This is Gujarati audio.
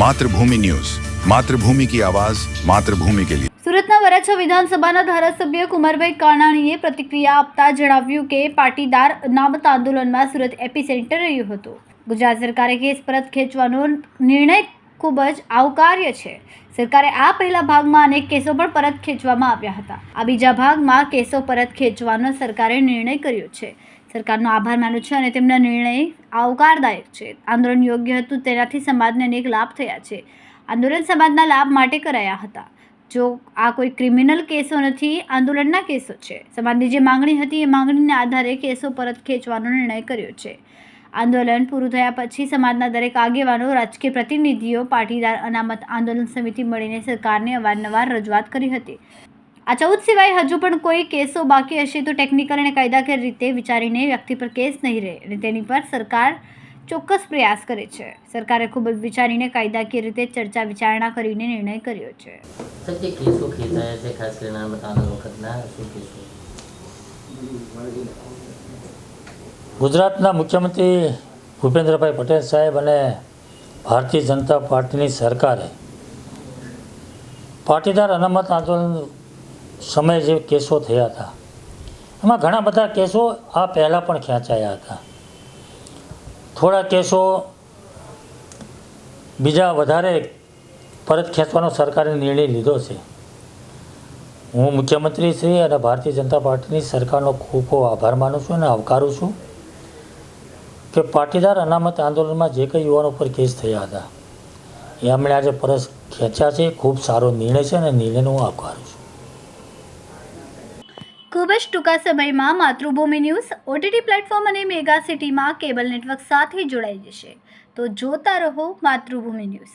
માતૃભૂમિ ન્યૂઝ. માતૃભૂમિ કી આવાજ, માતૃભૂમિ કે લીએ સુરતના વરાછા વિધાનસભાના ધારાસભ્ય કુમારભાઈ કાનાણીએ પ્રતિક્રિયા આપતા જણાવ્યું કે પાટીદાર અનામત આંદોલનમાં સુરત એપી સેન્ટર રહ્યું હતું. ગુજરાત સરકારે કેસ પરત ખેંચવાનો નિર્ણય ખૂબ જ આવકાર્ય છે. સરકારે આ પહેલા ભાગમાં અનેક કેસો પણ પરત ખેંચવામાં આવ્યા હતા. આ બીજા ભાગમાં કેસો પરત ખેંચવાનો સરકારે નિર્ણય કર્યો છે. સરકારનો આભાર માનું છે અને તેમના નિર્ણય આવકારદાયક છે. આંદોલન યોગ્ય હતું તેનાથી સમાજને અનેક લાભ થયા છે. આંદોલન સમાજના લાભ માટે કરાયા હતા. જો આ કોઈ ક્રિમિનલ કેસો નથી, આંદોલનના કેસો છે. સમાજની જે માંગણી હતી, એ માંગણીના આધારે કેસો પરત ખેંચવાનો નિર્ણય કર્યો છે. આંદોલન પૂરું થયા પછી સમાજના દરેક આગેવાનો, રાજકીય પ્રતિનિધિઓ, પાટીદાર અનામત આંદોલન સમિતિ મળીને સરકારને અવારનવાર રજૂઆત કરી હતી. આ ચૌદ સિવાય હજુ પણ કોઈ કેસો બાકી હશે તો ટેકનિકલ અને કાયદાકીય રીતે વિચારીને વ્યક્તિ પર કેસ નહીં રહે અને તેની પર સરકાર ચોક્કસ પ્રયાસ કરે છે. સરકારે ખૂબ જ વિચારીને કાયદાકીય રીતે ચર્ચા વિચારણા કરીને નિર્ણય કર્યો છે. કેસો ખાસ કરીને વખતના, શું કહેશો ગુજરાતના મુખ્યમંત્રી ભૂપેન્દ્રભાઈ પટેલ સાહેબ અને ભારતીય જનતા પાર્ટીની સરકારે પાટીદાર અનામત આંદોલન સમયે જે કેસો થયા હતા, એમાં ઘણા બધા કેસો આ પહેલાં પણ ખેંચાયા હતા. થોડા કેસો બીજા વધારે પરત ખેંચવાનો સરકારે નિર્ણય લીધો છે. હું મુખ્યમંત્રી શ્રી અને ભારતીય જનતા પાર્ટીની સરકારનો ખૂબ ખૂબ આભાર માનું છું અને આવકારું છું. કે પાટીદાર અનામત આંદોલનમાં જે કંઈ યુવાનો પર કેસ થયા હતા એમણે આજે પરસ ખેંચ્યા છે, ખૂબ સારો નિર્ણય છે અને નિર્ણયનો હું આવકારું છું. ખૂબ જ ટૂંકા સમયમાં માતૃભૂમિ ન્યૂઝ ઓટીટી પ્લેટફોર્મ અને મેગા સિટીમાં કેબલ નેટવર્ક સાથે જોડાઈ જશે. તો જોતા રહો માતૃભૂમિ ન્યૂઝ.